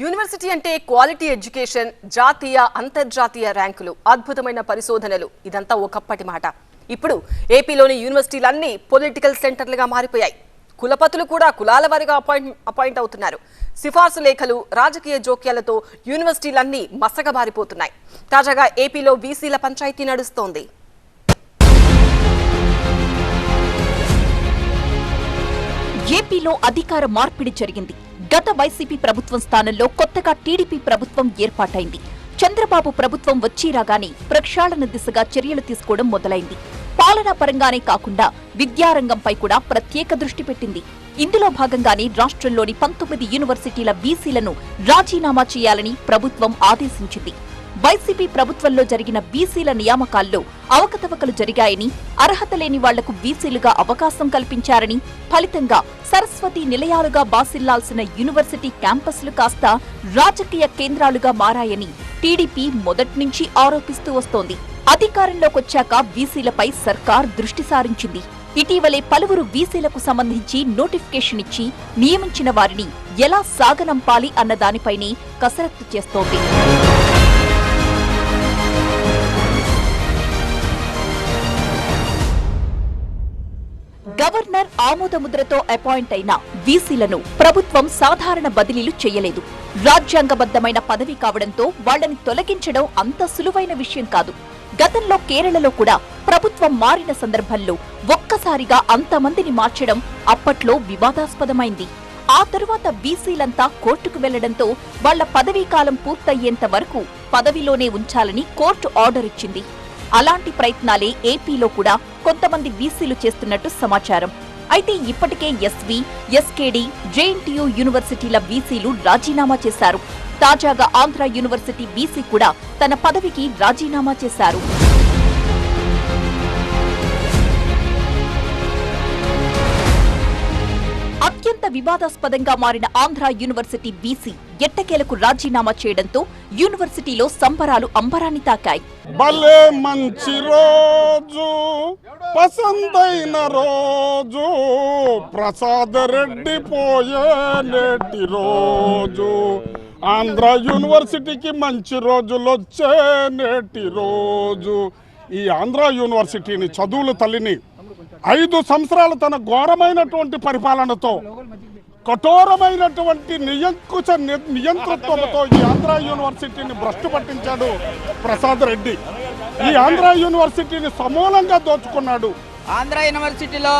University అంటే quality education జాతీయ అంతర్జాతీయ ర్యాంకులు అద్భుతమైన పరిశోధనలు. ఇదంతా ఒకప్పటి మాట. ఇప్పుడు ఏపీలోని యూనివర్సిటీలన్నీ పొలిటికల్ సెంటర్లుగా మారిపోయాయి. కులపతులు కూడా కులాల వారిగా అపాయింట్ అపాయింట్ అవుతున్నారు. సిఫార్సు లేఖలు రాజకీయ జోక్యాలతో యూనివర్సిటీలన్నీ మసకబారిపోతున్నాయి. తాజాగా ఏపీలో వీసీల పంచాయతీ నడుస్తోంది. ఏపీలో అధికార మార్పిడి జరిగింది. గత వైసీపీ ప్రభుత్వం స్థానంలో కొత్తగా టీడీపీ ప్రభుత్వం ఏర్పాటైంది. చంద్రబాబు ప్రభుత్వం వచ్చి రాగానే ప్రక్షాళన దిశగా చర్యలు తీసుకోవడం మొదలైంది. పాలనా పరంగానే కాకుండా విద్యారంగంపై కూడా ప్రత్యేక దృష్టి పెట్టింది. ఇందులో భాగంగానే రాష్ట్రంలోని పంతొమ్మిది యూనివర్సిటీల బీసీలను రాజీనామా చేయాలని ప్రభుత్వం ఆదేశించింది. వైసీపీ ప్రభుత్వంలో జరిగిన బీసీల నియామకాల్లో అవకతవకలు జరిగాయని అర్హత లేని వాళ్ళకు బీసీలుగా అవకాశం కల్పించారని ఫలితంగా సరస్వతి నిలయాలుగా బాసిల్లాల్సిన యూనివర్సిటీ క్యాంపస్లు కాస్త రాజకీయ కేంద్రాలుగా మారాయని టీడీపీ మొదట్నుంచి ఆరోపిస్తూ వస్తోంది. అధికారంలోకొచ్చాక బీసీలపై సర్కార్ దృష్టి సారించింది. ఇటీవలే పలువురు బీసీలకు సంబంధించి నోటిఫికేషన్ ఇచ్చి నియమించిన వారిని ఎలా సాగనంపాలి అన్న దానిపైనే కసరత్తు చేస్తోంది. గవర్నర్ ఆమోదముద్రతో అపాయింట్ అయిన వీసీలను ప్రభుత్వం సాధారణ బదిలీలు చేయలేదు. రాజ్యాంగబద్ధమైన పదవి కావడంతో వాళ్ళని తొలగించడం అంత సులువైన విషయం కాదు. గతంలో కేరళలో కూడా ప్రభుత్వం మారిన సందర్భంలో ఒక్కసారిగా అంతమందిని మార్చడం అప్పట్లో వివాదాస్పదమైంది. ఆ తరువాత బీసీలంతా కోర్టుకు వెళ్ళడంతో వాళ్ళ పదవీ కాలం పూర్తయ్యేంత వరకు పదవిలోనే ఉంచాలని కోర్టు ఆర్డర్ ఇచ్చింది. అలాంటి ప్రయత్నాలే ఏపీలో కూడా కొంతమంది బీసీలు చేస్తున్నట్టు సమాచారం. అయితే ఇప్పటికే ఎస్వి ఎస్కేడి జేఎన్టీయూ యూనివర్సిటీల బీసీలు రాజీనామా చేశారు. తాజాగా ఆంధ్ర యూనివర్సిటీ బీసీ కూడా తన పదవికి రాజీనామా చేశారు. అత్యంత వివాదాస్పదంగా మారిన ఆంధ్ర యూనివర్సిటీ బీసీ ఎట్టకేలకు రాజీనామా చేయడంతో యూనివర్సిటీలో సంబరాలు అంబరాన్ని తాకాయి. భలే మంచి రోజు పసందైన రోజు ప్రసాద రెడ్డి పోయే నేటి రోజు ఆంధ్ర యూనివర్సిటీకి మంచి రోజులు వచ్చే నేటి రోజు. ఈ ఆంధ్ర యూనివర్సిటీని చదువుల తల్లిని ఐదు సంవత్సరాలు తన ఘోరమైనటువంటి పరిపాలనతో కఠోరమైనటువంటి నియంకుశ ని- నియంతృత్వంతో ఈ ఆంధ్ర యూనివర్సిటీని భ్రష్టు పట్టించాడు ప్రసాద్ రెడ్డి. ఈ ఆంధ్ర యూనివర్సిటీని సమూలంగా దోచుకున్నాడు. ఆంధ్ర యూనివర్సిటీలో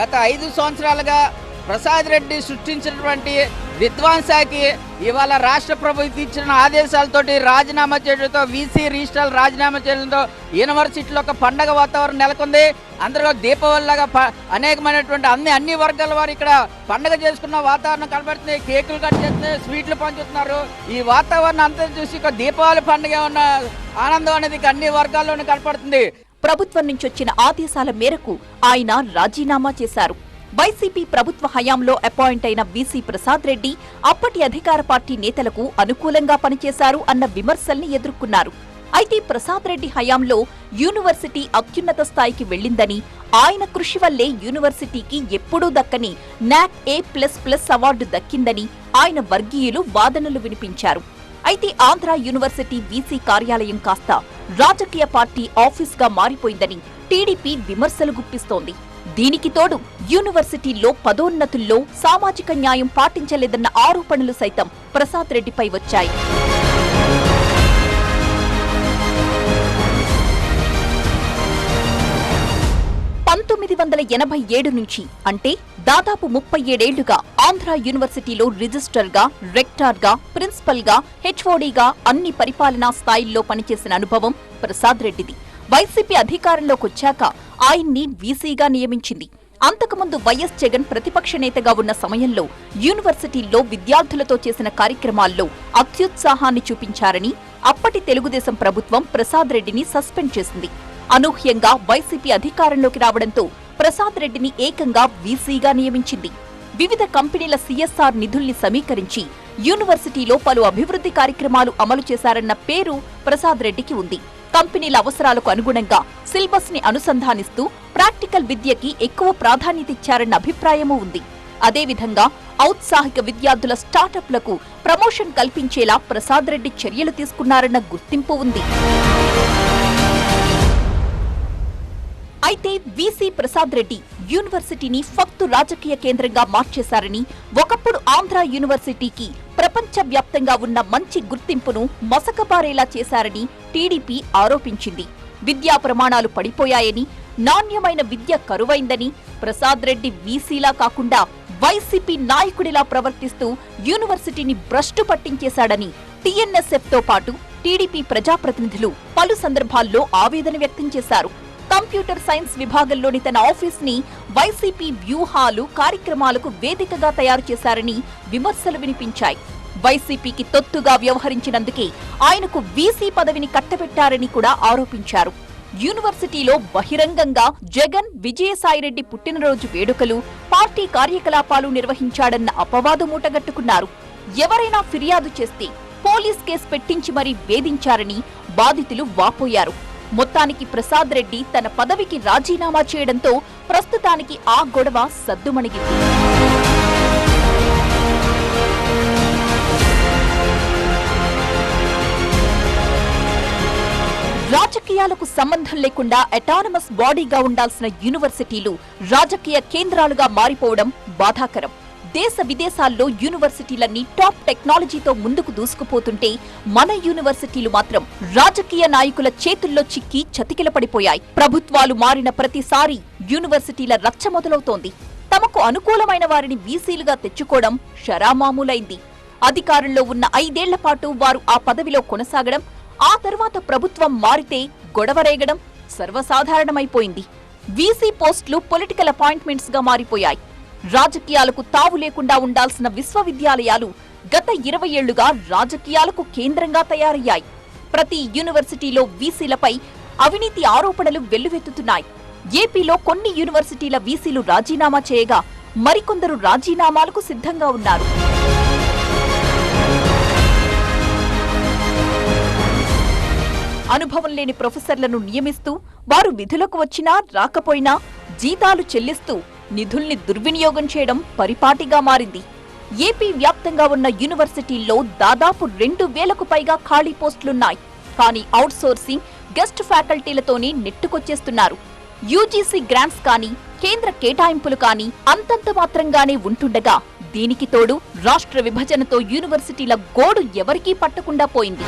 గత ఐదు సంవత్సరాలుగా ప్రసాద్ రెడ్డి సృష్టించినటువంటి విద్వాంసాకి ఇవాళ రాష్ట్ర ప్రభుత్వం ఇచ్చిన ఆదేశాలతోటి రాజీనామా చేయడంతో వీసీ రిజిస్ట్రాల్ రాజీనామా చేయడంతో యూనివర్సిటీలో ఒక పండగ వాతావరణం నెలకొంది. అందరిలో దీపావళిలాగా ప అనేకమైనటువంటి అన్ని అన్ని వర్గాల వారు ఇక్కడ పండగ చేసుకున్న వాతావరణం కనబడుతుంది. కేకులు కట్ చేస్తున్నాయి స్వీట్లు పంచుతున్నారు. ఈ వాతావరణం అంతా చూసి ఒక దీపావళి పండుగ ఉన్న ఆనందం అనేది అన్ని వర్గాల్లోనూ కనపడుతుంది. ప్రభుత్వం నుంచి వచ్చిన ఆదేశాల మేరకు ఆయన రాజీనామా చేశారు. వైసీపీ ప్రభుత్వ హయాంలో అపాయింట్ అయిన బీసీ ప్రసాద్ రెడ్డి అప్పటి అధికార పార్టీ నేతలకు అనుకూలంగా పనిచేశారు అన్న విమర్శల్ని ఎదుర్కొన్నారు. అయితే ప్రసాద్ రెడ్డి హయాంలో యూనివర్సిటీ అత్యున్నత స్థాయికి వెళ్ళిందని ఆయన కృషి వల్లే యూనివర్సిటీకి ఎప్పుడూ దక్కని NAAC A plus plus award దక్కిందని ఆయన వర్గీయులు వాదనలు వినిపించారు. అయితే ఆంధ్ర యూనివర్సిటీ వీసీ కార్యాలయం కాస్త రాజకీయ పార్టీ ఆఫీస్గా మారిపోయిందని టీడీపీ విమర్శలు గుప్పిస్తోంది. దీనికి తోడు యూనివర్సిటీల్లో పదోన్నతుల్లో సామాజిక న్యాయం పాటించలేదన్న ఆరోపణలు సైతం ప్రసాద్ రెడ్డిపై వచ్చాయి. పంతొమ్మిది వందల ఎనభై ఏడు నుంచి అంటే దాదాపు ముప్పై ఏడేళ్ళుగా ఆంధ్ర యూనివర్సిటీలో రిజిస్టర్గా రెక్టార్గా ప్రిన్సిపల్గా హెచ్ఓడిగా అన్ని పరిపాలనా స్థాయిల్లో పనిచేసిన అనుభవం ప్రసాద్ రెడ్డిది. వైసీపీ అధికారంలోకి వచ్చాక ఆయన్ని వీసీగా నియమించింది. అంతకుముందు వైఎస్ జగన్ ప్రతిపక్ష నేతగా ఉన్న సమయంలో యూనివర్సిటీల్లో విద్యార్థులతో చేసిన కార్యక్రమాల్లో అత్యుత్సాహాన్ని చూపించారని అప్పటి తెలుగుదేశం ప్రభుత్వం ప్రసాద్ రెడ్డిని సస్పెండ్ చేసింది. అనూహ్యంగా వైసీపీ అధికారంలోకి రావడంతో ప్రసాద్ రెడ్డిని ఏకంగా వీసీగా నియమించింది. వివిధ కంపెనీల సీఎస్ఆర్ నిధుల్ని సమీకరించి యూనివర్సిటీలో పలు అభివృద్ధి కార్యక్రమాలు అమలు చేశారన్న పేరు ప్రసాద్ రెడ్డికి ఉంది. కంపెనీల అవసరాలకు అనుగుణంగా సిలబస్ని అనుసంధానిస్తూ ప్రాక్టికల్ విద్యకి ఎక్కువ ప్రాధాన్యత ఇచ్చారన్న అభిప్రాయమూ ఉంది. అదేవిధంగా ఔత్సాహిక విద్యార్థుల స్టార్టప్లకు ప్రమోషన్ కల్పించేలా ప్రసాద్ రెడ్డి చర్యలు తీసుకున్నారన్న గుర్తింపు ఉంది. అయితే వీసీ ప్రసాద్ రెడ్డి యూనివర్సిటీని ఫక్తు రాజకీయ కేంద్రంగా మార్చేశారని ఒకప్పుడు ఆంధ్ర యూనివర్సిటీకి ప్రపంచవ్యాప్తంగా ఉన్న మంచి గుర్తింపును మసకబారేలా చేశారని టీడీపీ ఆరోపించింది. విద్యా ప్రమాణాలు పడిపోయాయని నాణ్యమైన విద్య కరువైందని ప్రసాద్ రెడ్డి వీసీలా కాకుండా వైసీపీ నాయకుడిలా ప్రవర్తిస్తూ యూనివర్సిటీని భ్రష్టు పట్టించేశాడని టీఎన్ఎస్ఎఫ్తో పాటు టీడీపీ ప్రజాప్రతినిధులు పలు సందర్భాల్లో ఆవేదన వ్యక్తం చేశారు. కంప్యూటర్ సైన్స్ విభాగంలోని తన ఆఫీస్ని వైసీపీ వ్యూహాలు కార్యక్రమాలకు వేదికగా తయారు చేశారని విమర్శలు వినిపించాయి. వైసీపీకి తొత్తుగా వ్యవహరించినందుకే ఆయనకు వీసీ పదవిని కట్టబెట్టారని కూడా ఆరోపించారు. యూనివర్సిటీలో బహిరంగంగా జగన్ విజయసాయిరెడ్డి పుట్టినరోజు వేడుకలు పార్టీ కార్యకలాపాలు నిర్వహించాడన్న అపవాదు మూటగట్టుకున్నారు. ఎవరైనా ఫిర్యాదు చేస్తే పోలీస్ కేసు పెట్టించి మరీ వేధించారని బాధితులు వాపోయారు. మొత్తానికి ప్రసాద్ రెడ్డి తన పదవికి రాజీనామా చేయడంతో ప్రస్తుతానికి ఆ గొడవ సద్దుమణిగింది. రాజకీయాలకు సంబంధం లేకుండా అటానమస్ బాడీగా ఉండాల్సిన యూనివర్సిటీలు రాజకీయ కేంద్రాలుగా మారిపోవడం బాధాకరం. దేశ విదేశాల్లో యూనివర్సిటీలన్నీ టాప్ టెక్నాలజీతో ముందుకు దూసుకుపోతుంటే మన యూనివర్సిటీలు మాత్రం రాజకీయ నాయకుల చేతుల్లో చిక్కి చతికిలపడిపోయాయి. ప్రభుత్వాలు మారిన ప్రతిసారి యూనివర్సిటీల రచ్చ మొదలవుతోంది. తమకు అనుకూలమైన వారిని వీసీలుగా తెచ్చుకోవడం షరామామూలైంది. అధికారంలో ఉన్న ఐదేళ్ళ పాటు వారు ఆ పదవిలో కొనసాగడం ఆ తర్వాత ప్రభుత్వం మారితే గొడవ రేగడం సర్వసాధారణమైపోయింది. వీసీ పోస్టులు పొలిటికల్ అపాయింట్మెంట్స్గా మారిపోయాయి. రాజకీయాలకు తావు లేకుండా ఉండాల్సిన విశ్వవిద్యాలయాలు గత ఇరవై ఏళ్ళుగా రాజకీయాలకు కేంద్రంగా తయారయ్యాయి. ప్రతి యూనివర్సిటీలో వీసీలపై అవినీతి ఆరోపణలు వెల్లువెత్తుతున్నాయి. ఏపీలో కొన్ని యూనివర్సిటీల వీసీలు రాజీనామా చేయగా మరికొందరు రాజీనామాలకు సిద్ధంగా ఉన్నారు. అనుభవం లేని ప్రొఫెసర్లను నియమిస్తూ వారు విధులకు వచ్చినా రాకపోయినా జీతాలు చెల్లిస్తూ నిధుల్ని దుర్వినియోగం చేయడం పరిపాటిగా మారింది. ఏపీ వ్యాప్తంగా ఉన్న యూనివర్సిటీల్లో దాదాపు రెండు వేలకు పైగా ఖాళీ పోస్టులున్నాయి. కానీ అవుట్సోర్సింగ్ గెస్ట్ ఫ్యాకల్టీలతోనే నెట్టుకొచ్చేస్తున్నారు. యూజీసీ గ్రాంట్స్ కానీ కేంద్ర కేటాయింపులు కానీ అంతంత మాత్రంగానే ఉంటుండగా దీనికి తోడు రాష్ట్ర విభజనతో యూనివర్సిటీల గోడు ఎవరికీ పట్టకుండా పోయింది.